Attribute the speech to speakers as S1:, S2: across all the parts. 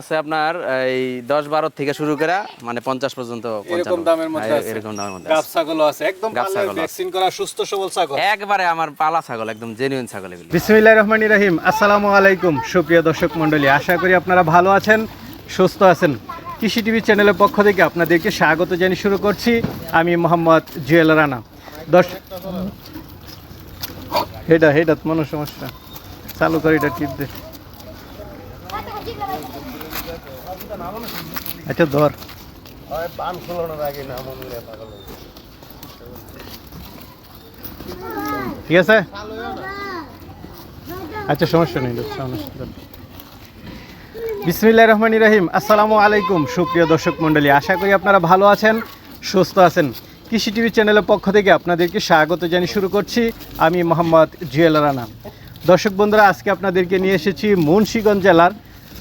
S1: আছে আপনার এই দশ বারো থেকে শুরু করে মানে পঞ্চাশ পর্যন্ত
S2: এরকম দামের মধ্যে
S1: হ্যাঁ, এরকম দামের মধ্যে
S2: গাব
S1: আছে।
S2: ছাগল আছে। একদম। ভ্যাকসিন করা সুস্থ সবল ছাগল।
S1: একবারে আমার পালা ছাগল একদম জেনুইন ছাগল এগুলি।
S3: বিসমিল্লাহ রহমান রাহিম। আসসালামু আলাইকুম সুপ্রিয় দর্শক মণ্ডলী। আশা করি আপনারা ভালো আছেন সুস্থ আছেন। কৃষি টিভি চ্যানেলের পক্ষ থেকে আপনাদেরকে স্বাগত জানিয়ে শুরু করছি। আমি মোহাম্মদ জুয়েল রানা। দর্শক হেডা হেডা মনে সমস্যা চালু করে এটা টিপ আচ্ছা ধর। ঠিক আছে? আচ্ছা সমস্যা নেই নেই। রহমান রাহিম আসসালামু আলাইকুম সুপ্রিয় দর্শক মণ্ডলী আশা করি আপনারা ভালো আছেন সুস্থ আছেন। কৃষি টিভি চ্যানেলের পক্ষ থেকে আপনাদেরকে স্বাগত জানিয়ে শুরু করছি। আমি মোহাম্মদ জুয়েল রানা। দর্শক বন্ধুরা আজকে আপনাদেরকে নিয়ে এসেছি মুন্সিগঞ্জ জেলার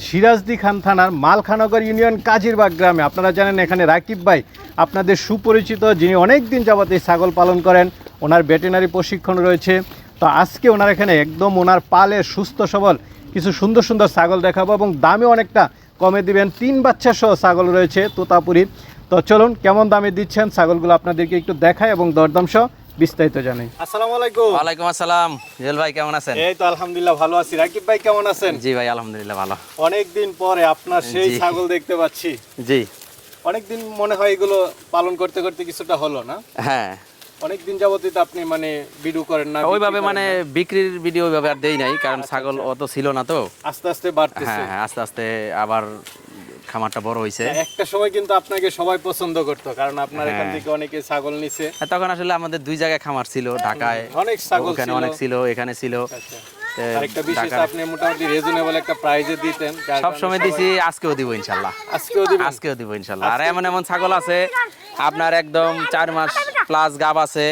S3: সিরাজদি খান থানার মালখানগর ইউনিয়ন কাজিরবাগ গ্রামে। আপনারা জানেন এখানে রাকিব ভাই, আপনাদের সুপরিচিত, যিনি অনেক দিন যাবত এই ছাগল পালন করেন, ওনার ভেটেনারি প্রশিক্ষণ রয়েছে। তো আজকে ওনার এখানে একদম ওনার পালে সুস্থ সবল, কিছু সুন্দর সুন্দর ছাগল দেখাবো এবং দামে অনেকটা কমে দিবেন। তিন বাচ্চা সহ ছাগল রয়েছে তোতাপুরি। তো চলুন কেমন দামে দিচ্ছেন, ছাগলগুলো আপনাদেরকে একটু দেখায় এবং দরদাম সহ বিস্তারিত জানাই আসসালামু আলাইকুম।
S1: ওয়ালাইকুম আসসালাম। জুয়েল ভাই কেমন আছেন?
S2: এই তো আলহামদুলিল্লাহ ভালো আছি। রাকিব ভাই কেমন আছেন?
S1: জি ভাই আলহামদুলিল্লাহ ভালো।
S2: অনেক দিন পরে আপনার সেই ছাগল দেখতে পাচ্ছি।
S1: জি।
S2: অনেক দিন মনে হয় এগুলো পালন করতে করতে কিছুটা হলো না?
S1: হ্যাঁ।
S2: অনেক দিন যাবতই তো আপনি মানে ভিডিও করেন না
S1: ওইভাবে মানে বিক্রির ভিডিও ওইভাবে আর দেই নাই কারণ
S2: আচ্ছা,
S1: ছাগল অত ছিল না তো।
S2: আস্তে আস্তে বাড়তেছে।
S1: হ্যাঁ আস্তে আস্তে আবার খামারটা বড় হয়েছে
S2: একটা সময় কিন্তু আপনাকে সবাই পছন্দ করতো কারণ আপনার এখান
S1: হ্যাঁ।
S2: থেকে অনেকে ছাগল নিছে।
S1: তখন আসলে আমাদের দুই জায়গায় খামার ছিল ঢাকায়।
S2: অনেক ছাগল
S1: ওখানে অনেক ছিল এখানে ছিল।
S2: আচ্ছা। আরেকটা বিশেষ আপনি মোটামুটি রিজনেবল একটা প্রাইজে দিতেন
S1: সব সময় দিছি আজকেও দিব ইনশাল্লাহ।
S2: আজকেও দিবেন
S1: আজকেও দিব ইনশাল্লাহ। আর এমন এমন ছাগল আছে আপনার একদম চার মাস প্লাস গাব আছে।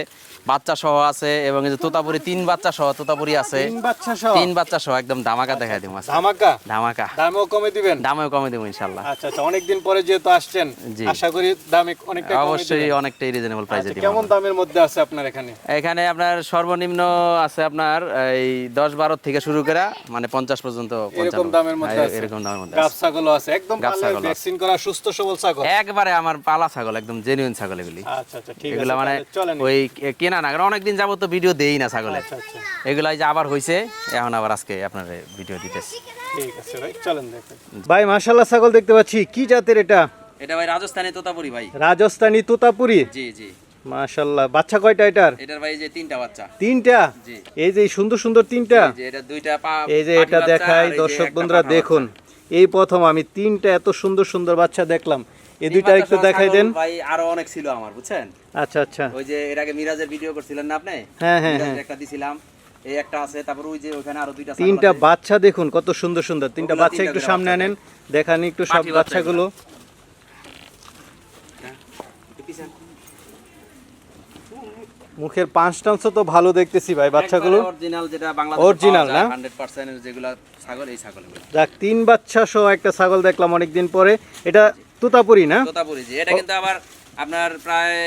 S1: বাচ্চা সহ আছে এবং এই যে তোতাপুরি তিন বাচ্চা সহ তোতাপুরি আছে।
S2: তিন বাচ্চা সহ
S1: তিন বাচ্চা সহ একদম ধামাকা দেখাই দিব।
S2: ধামাকা?
S1: ধামাকা।
S2: দামেও কমে দিবেন?
S1: দামেও কমে দেবো ইনশাল্লাহ
S2: আচ্ছা আচ্ছা অনেকদিন পরে যেহেতু আসছেন আশা করি দামে অনেকটা কমে
S1: অবশ্যই
S2: দিবেন।
S1: অনেকটাই রিজনেবল প্রাইসে দিব।
S2: কেমন দামের মধ্যে আছে আপনার এখানে?
S1: এখানে আপনার সর্বনিম্ন আছে আপনার এই দশ বারো থেকে শুরু করে মানে পঞ্চাশ পর্যন্ত
S2: এরকম দামের মধ্যে আছে।
S1: এরকম দামের মধ্যে
S2: গাব
S1: আছে।
S2: ছাগলও আছে। একদম পালে
S1: আছে।
S2: ভ্যাকসিন করা সুস্থ সবল ছাগল।
S1: একবারে আমার পালা ছাগল একদম জেনুইন ছাগল এগুলি।
S2: আচ্ছা আচ্ছা ঠিক আছে
S1: এগুলা মানে ওই কেনা না কারণ অনেকদিন যাবত তো ভিডিও দেই না ছাগলে
S2: আচ্ছা আচ্ছা।
S1: এই যে আবার হয়েছে এখন আবার আজকে আপনার ভিডিও দিতেছি।
S2: ঠিক আছে ভাই চলেন দেখেন।
S3: ভাই মাশাল্লাহ ছাগল দেখতে পাচ্ছি কি জাতের এটা?
S1: এটা ভাই রাজস্থানে তোতাপুরি ভাই।
S3: রাজস্থানী তোতাপুরি?
S1: জি জি।
S3: মাশাল্লাহ বাচ্চা কয়টা এটার?
S1: এটার ভাই যে তিনটা বাচ্চা।
S3: তিনটা?
S1: জি।
S3: এই যে এই সুন্দর সুন্দর তিনটা?
S1: এই যে এটা দুইটা পা
S3: এই যে এটা দেখাই দর্শক বন্ধুরা দেখুন। এই প্রথম আমি তিনটা এত সুন্দর সুন্দর বাচ্চা দেখলাম। এই দুইটা একটু দেখাই দেন।
S1: ভাই আরও অনেক ছিল আমার বুঝছেন?
S3: আচ্ছা আচ্ছা।
S1: ওই যে এর আগে মিরাজের ভিডিও করছিলেন না আপনি?
S3: হ্যাঁ, হ্যাঁ, হ্যাঁ।
S1: একটা দিছিলাম। এই একটা আছে তারপর ওই যে ওখানে আরও দুইটা
S3: তিনটা বাচ্চা দেখুন কত সুন্দর সুন্দর। তিনটা বাচ্চা একটু সামনে আনেন। দেখান একটু সব বাচ্চাগুলো। মুখের পাঁচটাংশ তো ভালো দেখতেছি ভাই বাচ্চাগুলো।
S1: original যেটা বাংলাদেশে যায়,
S3: না?
S1: 100% এর যেগুলা ছাগল এই ছাগলগুলো।
S3: যাক তিন বাচ্চা সহ একটা ছাগল দেখলাম অনেকদিন পরে। এটা তুতাপুরি না?
S1: তোতাপুরি জি। এটা কিন্তু আবার আপনার প্রায়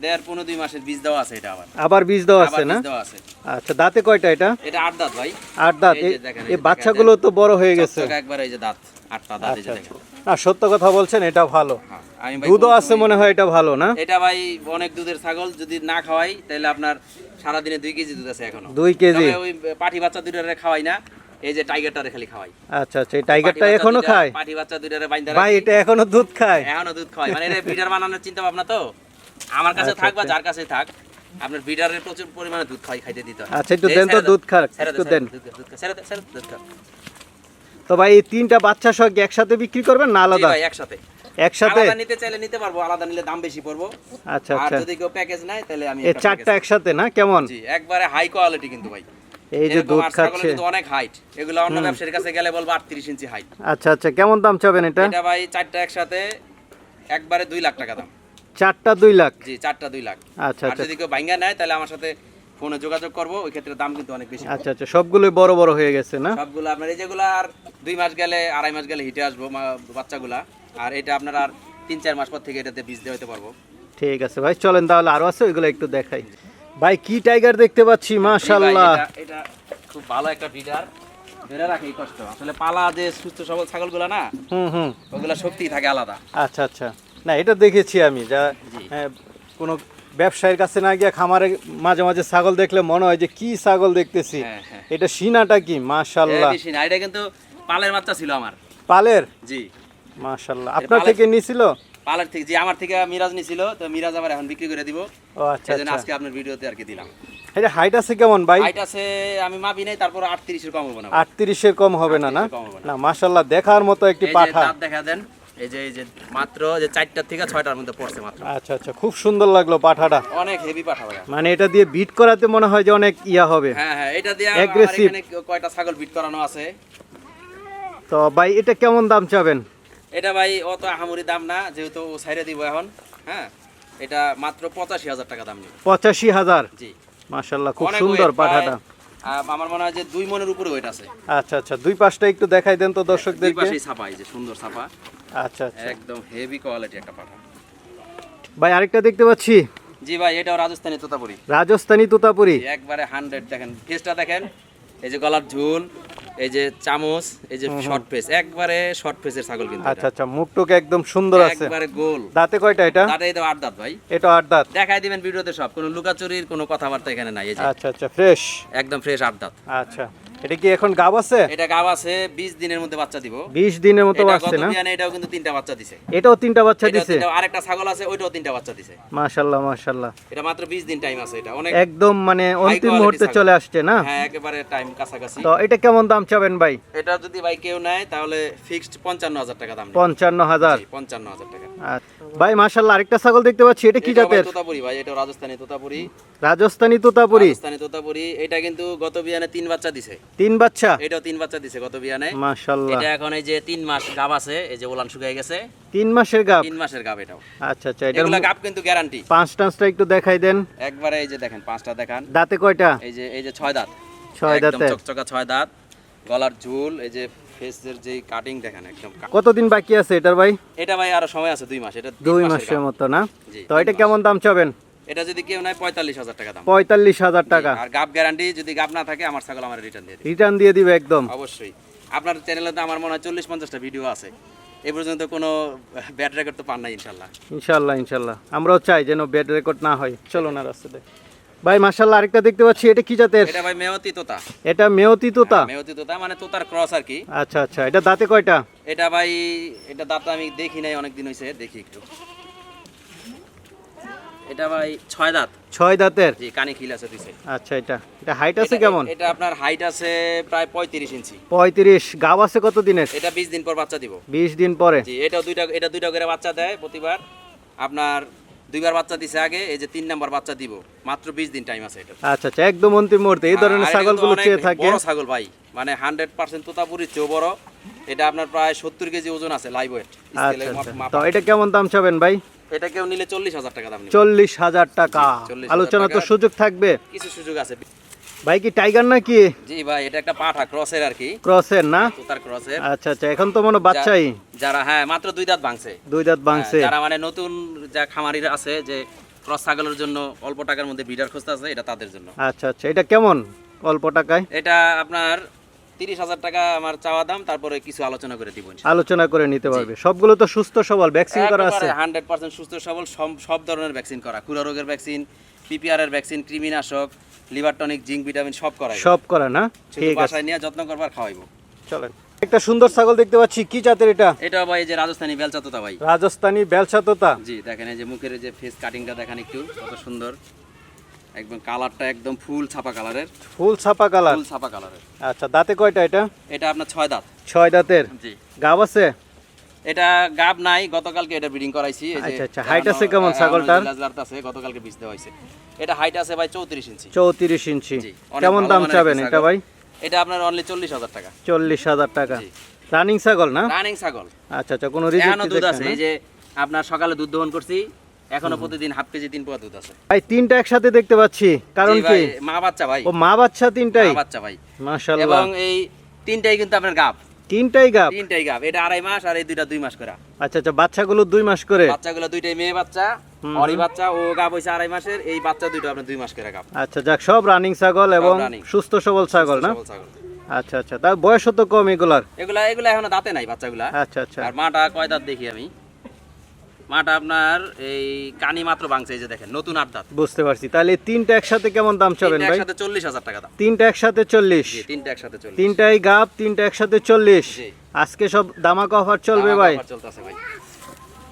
S1: দেড় পনেরো দুই মাসের বীজ দেওয়া আছে এটা আবার।
S3: আবার বীজ দেওয়া আছে না?
S1: বীজ দেওয়া আছে।
S3: আচ্ছা দাঁতে কয়টা এটা?
S1: এটা আট দাঁত ভাই।
S3: আট দাঁত।
S1: এই যে
S3: এই-
S1: দেখেন, এই
S3: এই
S1: যে
S3: বাচ্চাগুলো তো বড় হয়ে গেছে।
S1: একবার এই যে দাঁত আটটা দাঁত এই যে
S3: না সত্য কথা বলছেন এটা ভালো।
S1: আমি
S3: দুধও আছে মনে হয় এটা ভালো না?
S1: এটা ভাই অনেক দুধের ছাগল যদি না খাওয়াই তাহলে আপনার সারাদিনে দুই কেজি দুধ আছে এখনও।
S3: দুই কেজি।
S1: ওই পাঠি বাচ্চা দুইটারে খাওয়াই না। এই যে টাইগারটারে খালি খাওয়াই।
S3: আচ্ছা আচ্ছা এই টাইগারটা
S1: এখনও
S3: খায়?
S1: পাঠি বাচ্চা দুইটারে বাইন্দা
S3: ভাই এটা এখনও দুধ খায়।
S1: এখনও দুধ খাওয়াই মানে এটা বানানোর চিন্তা ভাবনা তো? আমার কাছে থাক বা যার কাছে থাক আপনার প্রচুর পরিমাণে দুধ খাই খাইতে দিতে হয়।
S3: আচ্ছা, একটু দেন তো দুধ খাক, একটু দেন।
S1: দুধ।
S3: তো ভাই এই তিনটা বাচ্চা সহ একসাথে বিক্রি করবেন না আলাদা?
S1: ভাই একসাথে।
S3: একসাথে?
S1: আলাদা নিতে চাইলে নিতে পারব আলাদা নিলে দাম বেশি পড়ব।
S3: আচ্ছা
S1: আর
S3: আচ্ছা
S1: যদি কেউ প্যাকেজ নাই তাহলে আমি
S3: এই চারটা একসাথে না? কেমন?
S1: জি একবারে হাই কোয়ালিটি কিন্তু ভাই।
S3: এই যে দুধ খাচ্ছে।
S1: অনেক হাইট এগুলো অন্য ব্যবসায়ীর কাছে গেলে বলব আটত্রিশ ইঞ্চি হাইট
S3: আচ্ছা আচ্ছা কেমন দাম চাবেন এটা?
S1: এটা ভাই চারটা একসাথে একবারে দুই লাখ টাকা দাম।
S3: চারটা দুই লাখ?
S1: জি চারটা দুই লাখ।
S3: আচ্ছা আচ্ছা।
S1: যদি কেউ নেয় তাহলে আমার সাথে ফোনে যোগাযোগ করব ওই ক্ষেত্রে দাম কিন্তু অনেক বেশি।
S3: আচ্ছা আচ্ছা সবগুলোই বড় বড় হয়ে গেছে না?
S1: সবগুলো আপনার এই যেগুলো আর দুই মাস গেলে আড়াই মাস গেলে হিটে আসব বাচ্চাগুলা। আর এটা আপনার আর তিন চার মাস পর থেকে এটাতে বীজ দিয়ে হতে পারব।
S3: ঠিক আছে ভাই চলেন তাহলে আরও আছে ওইগুলো একটু দেখাই। ভাই কি টাইগার দেখতে পাচ্ছি মাশাল্লাহ
S1: এটা- খুব ভালো একটা বিডার ধরে রাখে কষ্ট। আসলে পালা যে সুস্থ সবল ছাগলগুলা না
S3: হুম হুম।
S1: ওগুলা শক্তি থাকে আলাদা।
S3: আচ্ছা আচ্ছা। না এটা দেখেছি আমি যা। হ্যাঁ, কোনো ব্যবসায়ীর কাছে না গিয়ে খামারে মাঝে মাঝে ছাগল দেখলে মনে হয় যে কি ছাগল দেখতেছি।
S1: হ্যাঁ, হ্যাঁ।
S3: এটা সিনাটা কি?
S1: না এটা কিন্তু পালের বাচ্চা ছিল আমার।
S3: পালের?
S1: জি।
S3: মাশাল্লাহ আপনার থেকে নিছিল?
S1: পালের থেকে যে আমার থেকে মিরাজ নিছিল তো মিরাজ আবার এখন বিক্রি করে দিব।
S3: ও আচ্ছা
S1: সেই জন্য
S3: আচ্ছা।
S1: আজকে আপনার ভিডিওতে আর কি দিলাম।
S3: এটা হাইট আছে কেমন ভাই?
S1: হাইট আছে আমি মাপি নাই তারপর আটত্রিশের কম হব
S3: কম হবে না না?
S1: 38 কম হবে না।
S3: না মাশাল্লাহ দেখার মতো একটি পাঠা।
S1: দাঁত দেখা দেন এই যে এই যে মাত্র যে চারটার থেকে ছয়টার মধ্যে পড়ছে মাত্র।
S3: আচ্ছা আচ্ছা খুব সুন্দর লাগল পাঠাটা।
S1: অনেক হেভি পাঠা ভাইয়া।
S3: মানে এটা দিয়ে বিট করাতে মনে হয় যে অনেক ইয়া হবে।
S1: হ্যাঁ হ্যাঁ এটা দিয়ে এখানে কয়টা ছাগল বিট করানো আছে?
S3: তো ভাই এটা কেমন দাম চাবেন?
S1: এটা ভাই অত আহামরি দাম না যেহেতু ও সাইডে দিব এখন হ্যাঁ? এটা মাত্র পঁচাশি হাজার টাকা দাম নেবে।
S3: পঁচাশি হাজার?
S1: জি।
S3: মাশাল্লাহ খুব সুন্দর পাঠাটা।
S1: আমার মনে হয় যে দুই মনের উপরে ওয়েট আছে।
S3: আচ্ছা আচ্ছা দুই পাশটা একটু দেখাই দেন তো
S1: দুই পাশেই ছাপা এই যে সুন্দর ছাপা।
S3: আচ্ছা আচ্ছা।
S1: একদম হেভি কোয়ালিটি একটা পাঠা।
S3: ভাই আরেকটা দেখতে পাচ্ছি?
S1: জি ভাই এটাও রাজস্থানি তোতাপুরি।
S3: রাজস্থানী তোতাপুরি।
S1: একবারে হান্ড্রেড দেখেন। ফেসটা দেখেন এই যে গলার ঝুল। এই যে চামচ এই যে শর্ট ফেস একবারে শর্ট ফেসের ছাগল কিন্তু
S3: আচ্ছা আচ্ছা মুখটুক একদম সুন্দর আছে।
S1: একবারে গোল।
S3: দাঁতে কয়টা এটা?
S1: দাঁতে এটা আট দাঁত ভাই।
S3: এটা আট দাঁত।
S1: দেখাই দিবেন ভিডিওতে সব কোনো লুকাচুরির কোনো কথাবার্তা এখানে নাই এই যে।
S3: আচ্ছা আচ্ছা ফ্রেশ
S1: একদম ফ্রেশ আট দাঁত।
S3: আচ্ছা। এটা কি এখন গাব আছে?
S1: এটা গাব আছে বিশ দিনের মধ্যে বাচ্চা দিব।
S3: বিশ দিনের মতো
S1: গত
S3: না?
S1: এটাও কিন্তু তিনটা বাচ্চা দিছে।
S3: এটাও তিনটা বাচ্চা দিছে?
S1: আরেকটা ছাগল আছে ওইটাও তিনটা বাচ্চা দিছে।
S3: মাশাল্লাহ মাশাল্লাহ।
S1: এটা মাত্র বিশ দিন টাইম আছে এটা অনেক
S3: একদম মানে অন্তিম মুহূর্তে চলে আসছে না?
S1: হ্যাঁ একেবারে টাইম কাছাকাছি।
S3: তো এটা কেমন দাম চাবেন ভাই?
S1: এটা যদি ভাই কেউ নেয় তাহলে ফিক্সড পঞ্চান্ন হাজার টাকা দাম নেবে।
S3: পঞ্চান্ন হাজার?
S1: জি, পঞ্চান্ন হাজার টাকা।
S3: আচ্ছা। ভাই মাশাল্লাহ আরেকটা ছাগল দেখতে পাচ্ছি। এটা কি জাতের?
S1: তোতাপুরি ভাই এটা রাজস্থানি তোতাপুরি।
S3: রাজস্থানী তোতাপুরি?
S1: রাজস্থানি তোতাপুরি এটা কিন্তু গত বিয়ানে তিন বাচ্চা দিছে।
S3: তিন বাচ্চা?
S1: এটাও তিন বাচ্চা দিছে গত বিয়ানে।
S3: মাশাল্লাহ
S1: এটা এখন এই যে তিন মাস গাব আছে এই যে ওলান শুকিয়ে গেছে।
S3: তিন মাসের গাব?
S1: তিন মাসের গাব এটাও।
S3: আচ্ছা আচ্ছা এটার
S1: এগুলা গাব কিন্তু গ্যারান্টি
S3: পাঁচ টান্সটা একটু দেখাই দেন।
S1: একবারে এই যে দেখেন পাঁচটা দেখান।
S3: দাঁতে কয়টা?
S1: এই যে এই যে ছয় দাঁত।
S3: ছয়
S1: একদম
S3: দাঁতে।
S1: চকচকা ছয় দাঁত। গলার ঝুল এই যে ফেসের যে কাটিং দেখেন একদম
S3: কতদিন বাকি আছে এটার ভাই?
S1: এটা ভাই আরও সময় আছে দুই মাস। এটা
S3: দুই
S1: মাসের
S3: মতো না? তো এটা কেমন দাম চাবেন?
S1: এটা যদি কেউ নেয় পঁয়তাল্লিশ হাজার টাকা দাম।
S3: পঁয়তাল্লিশ হাজার টাকা।
S1: আর গাব গ্যারান্টি যদি গাব না থাকে আমার ছাগল আমার রিটার্ন দিয়ে
S3: রিটার্ন দিয়ে দিবে একদম।
S1: অবশ্যই। আপনার চ্যানেলে তো আমার মনে হয় চল্লিশ পঞ্চাশটা ভিডিও আছে। এ পর্যন্ত কোনো ব্যাড রেকর্ড তো পান নাই ইনশাল্লাহ।
S3: ইনশাল্লাহ ইনশাল্লাহ। আমরাও চাই যেন বেড রেকর্ড না হয়। চলো না রাস্তাতে ভাই মাশাল্লাহ আরেকটা দেখতে পাচ্ছি এটা কি জাতের?
S1: এটা ভাই মেয়তি তোতা।
S3: এটা মেয়তি তোতা?
S1: মেয়তি তোতা মানে তোতার ক্রস আর কি।
S3: আচ্ছা আচ্ছা এটা দাঁতে কয়টা?
S1: এটা ভাই এটা দাঁতটা আমি দেখি নাই অনেকদিন হয়েছে দেখি একটু। এটা ভাই ছয় দাঁত।
S3: ছয় দাঁতের?
S1: জি কানে খিল আছে দিছে
S3: আচ্ছা এটা এটা হাইট আছে কেমন?
S1: এটা আপনার হাইট আছে প্রায় পঁয়ত্রিশ ইঞ্চি।
S3: পঁয়ত্রিশ গাব আছে কত দিনের?
S1: এটা বিশ দিন পর বাচ্চা দিব।
S3: বিশ দিন পরে।
S1: জি এটাও দুইটা এটা দুইটা করে বাচ্চা দেয় প্রতিবার। আপনার দুইবার বাচ্চা দিছে আগে এই যে তিন নাম্বার বাচ্চা দিব। মাত্র বিশ দিন টাইম আছে এটা
S3: আচ্ছা আচ্ছা একদম অন্তিম মুহূর্তে। এই ধরনের ছাগলগুলো চেয়ে থাকে
S1: বড় ছাগল ভাই। মানে 100% তোতাপুরি চেয়ে বড়। এটা আপনার প্রায় সত্তর কেজি ওজন আছে লাইভ ওয়েট
S3: আচ্ছা আচ্ছা। তো এটা কেমন দাম চাবেন ভাই?
S1: এটা কেউ নিলে চল্লিশ হাজার টাকা দাম নেবে।
S3: চল্লিশ হাজার টাকা। আলোচনা তো সুযোগ থাকবে।
S1: কিছু সুযোগ আছে।
S3: ভাই কি টাইগার নাকি?
S1: জি ভাই এটা একটা পাঠা ক্রসের আর কি।
S3: ক্রসের না?
S1: তোতার ক্রসের
S3: আচ্ছা আচ্ছা এখন তো মনে বাচ্চাই।
S1: যারা হ্যাঁ মাত্র দুই দাঁত ভাঙছে।
S3: দুই দাঁত বাংছে
S1: হ্যাঁ, যারা মানে নতুন যা খামারিরা আছে যে ক্রস ছাগলের জন্য অল্প টাকার মধ্যে বিডার খুঁজতে আছে এটা তাদের জন্য।
S3: আচ্ছা আচ্ছা এটা কেমন অল্প টাকায়?
S1: এটা আপনার তিরিশ হাজার টাকা আমার চাওয়া দাম তারপরে কিছু আলোচনা করে দিব
S3: আলোচনা করে নিতে পারবে। সবগুলো তো সুস্থ সবল ভ্যাকসিন করা আছে।
S1: হান্ড্রেড পার্সেন্ট সুস্থ সবল সব- সব ধরনের ভ্যাকসিন করা। খুরা রোগের ভ্যাকসিন পিপিআর এর ভ্যাকসিন কৃমিনাশক লিভার টনিক জিঙ্ক ভিটামিন সব করা
S3: সব করা না? ঠিক আছে।
S1: বাসায় নিয়ে যত্ন করবার খাওয়াইবো।
S3: চলেন। একটা সুন্দর ছাগল দেখতে পাচ্ছি। কি জাতের এটা?
S1: এটা ভাই এই যে রাজস্থানী বেলচা তোতা ভাই।
S3: রাজস্থানী বেলসা তোতা
S1: জি দেখেন এই যে মুখের যে ফেস কাটিংটা দেখেন একটু কত সুন্দর। একদম কালারটা একদম ফুল ছাপা কালারের
S3: ফুল ছাপা কালার
S1: ফুল ছাপা কালারের
S3: আচ্ছা দাঁতে কয়টা এটা?
S1: এটা আপনার ছয় দাঁত।
S3: ছয় দাঁতের।
S1: জি।
S3: গাব আছে?
S1: এটা গাব নাই গতকালকে এটা ব্রিডিং করাইছি এই যে
S3: আচ্ছা, আচ্ছা, height আছে কেমন ছাগলটার?
S1: লাজলারটা আছে গতকালকে বিচতে হয়েছে। এটা হাইট আছে ভাই চৌত্রিশ ইঞ্চি।
S3: চৌত্রিশ ইঞ্চি। কেমন দাম চাবেন এটা। ভাই?
S1: এটা আপনার অনলি চল্লিশ হাজার টাকা।
S3: চল্লিশ হাজার টাকা। রানিং ছাগল না?
S1: রানিং ছাগল।
S3: আচ্ছা আচ্ছা কোনো
S1: এখনও
S3: রিজেক্ট
S1: দুধ আছে এই যে আপনার সকালে দুধ দহন করছি এখনও প্রতিদিন হাফ কেজি তিন পোয়া দুধ আছে।
S3: ভাই তিনটা একসাথে দেখতে পাচ্ছি। কারণ কি?
S1: মা বাচ্চা ভাই।
S3: ও মা বাচ্চা তিনটাই?
S1: মা বাচ্চা ভাই।
S3: মাশাআল্লাহ।
S1: এবং এই তিনটাই কিন্তু আপনার গাব।
S3: তিনটাই গাব?
S1: তিনটাই গাব। এটা আড়াই মাস আর এই দুইটা দুই মাস করে।
S3: আচ্ছা আচ্ছা বাচ্চাগুলো দুই মাস করে?
S1: বাচ্চাগুলো দুইটাই মেয়ে বাচ্চা অরি বাচ্চা ও গাব হইছে আড়াই মাসের এই বাচ্চা দুইটা আপনার দুই মাস করে গাব।
S3: আচ্ছা যাক সব রানিং ছাগল এবং। সুস্থ সবল ছাগল না? আচ্ছা আচ্ছা তার বয়স তো কম এগুলার?
S1: এগুলা এগুলা এখন দাঁতে নাই বাচ্চাগুলা।
S3: আচ্ছা আচ্ছা।
S1: আর মাটা কয় দাঁত দেখি আমি? মাটা আপনার এই কানি মাত্র ভাঙছে এই যে দেখেন নতুন আট দাঁত
S3: বুঝতে পারছি। তাহলে তিনটা একসাথে কেমন দাম চাবেন
S1: তিনটা
S3: ভাই?
S1: একসাথে চল্লিশ হাজার টাকা দাম।
S3: তিনটা একসাথে চল্লিশ।
S1: তিনটা একসাথে চল্লিশ।
S3: তিনটাই গাপ তিনটা একসাথে চল্লিশ। আজকে সব দামাকা অফার চলবে ভাই।
S1: অফার চলতেছে ভাই।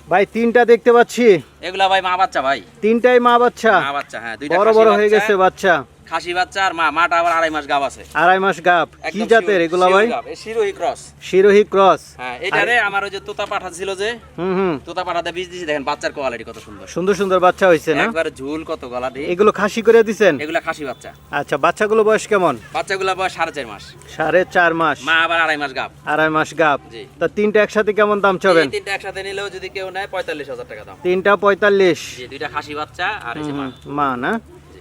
S3: ভাই তিনটা দেখতে পাচ্ছি।
S1: এগুলা ভাই মা বাচ্চা ভাই।
S3: তিনটাই মা বাচ্চা।
S1: মা বাচ্চা হ্যাঁ
S3: বড় বড় হয়ে গেছে বাচ্চা।
S1: খাসি বাচ্চা আর মা মাটা আবার আড়াই মাস গাব আছে।
S3: আড়াই মাস গাপ কি জাতের এগুলা ভাই?
S1: শিরোহী গাব, ক্রস
S3: শিরোহী ক্রস
S1: হ্যাঁ এটারে আমার ওই যে তোতা পাঠা ছিল যে
S3: হুম হুম।
S1: তোতা পাঠাতে বীজ দিয়েছি দেখেন বাচ্চার কোয়ালিটি কত সুন্দর।
S3: সুন্দর সুন্দর বাচ্চা হয়েছে না?
S1: একবারে ঝুল কত গলা দিয়ে।
S3: এগুলো খাসি করে
S1: এগুলা খাসি বাচ্চা।
S3: আচ্ছা বাচ্চাগুলো বয়স কেমন?
S1: বাচ্চাগুলা বয়স সাড়ে চার মাস।
S3: সাড়ে চার মাস।
S1: মা আবার আড়াই মাস গাব।
S3: আড়াই মাস গাপ
S1: জি।
S3: তা তিনটা একসাথে কেমন দাম চাবেন
S1: তিনটা একসাথে নিলেও যদি কেউ নেয় পঁয়তাল্লিশ হাজার টাকা দাম।
S3: তিনটা পঁয়তাল্লিশ।
S1: জি দুইটা খাসি বাচ্চা আর এই যে মা।
S3: মা না?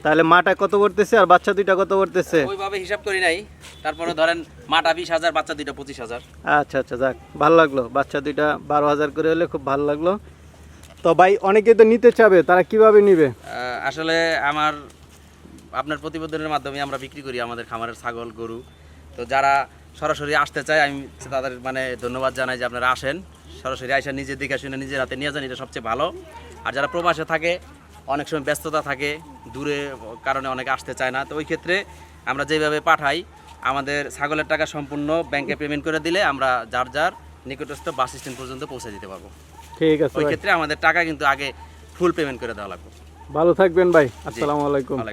S3: তাহলে মাটা কত করতেছে আর বাচ্চা দুইটা কত করতেছে
S1: ওইভাবে হিসাব করি নাই। তারপরে ধরেন মাটা বিশ হাজার বাচ্চা দুইটা পঁচিশ হাজার।
S3: আচ্ছা আচ্ছা যাক ভালো লাগল। বাচ্চা দুইটা বারো হাজার করে হলে খুব ভালো লাগল। তো ভাই অনেকে তো নিতে চাবে তারা কীভাবে নিবে?
S1: আসলে আমার আপনার প্রতিবেদনের মাধ্যমে আমরা বিক্রি করি আমাদের খামারের ছাগল গরু। তো যারা সরাসরি আসতে চায় আমি তাদের মানে ধন্যবাদ জানাই যে আপনারা আসেন। সরাসরি আইসা নিজের দিকে শুনে নিজের হাতে নিয়ে যান এটা সবচেয়ে ভালো। আর যারা প্রবাসে থাকে অনেক সময় ব্যস্ততা থাকে দূরে কারণে অনেকে আসতে চায় না। তো ওই ক্ষেত্রে আমরা যেভাবে পাঠাই আমাদের ছাগলের টাকা সম্পূর্ণ ব্যাংকে পেমেন্ট করে দিলে আমরা যার যার নিকটস্থ বাস স্ট্যান্ড পর্যন্ত পৌঁছে দিতে পারব।
S3: ঠিক আছে
S1: ওই ক্ষেত্রে আমাদের টাকা কিন্তু আগে ফুল পেমেন্ট করে দেওয়া লাগবে।
S3: ভালো থাকবেন ভাই। আসসালামু আলাইকুম।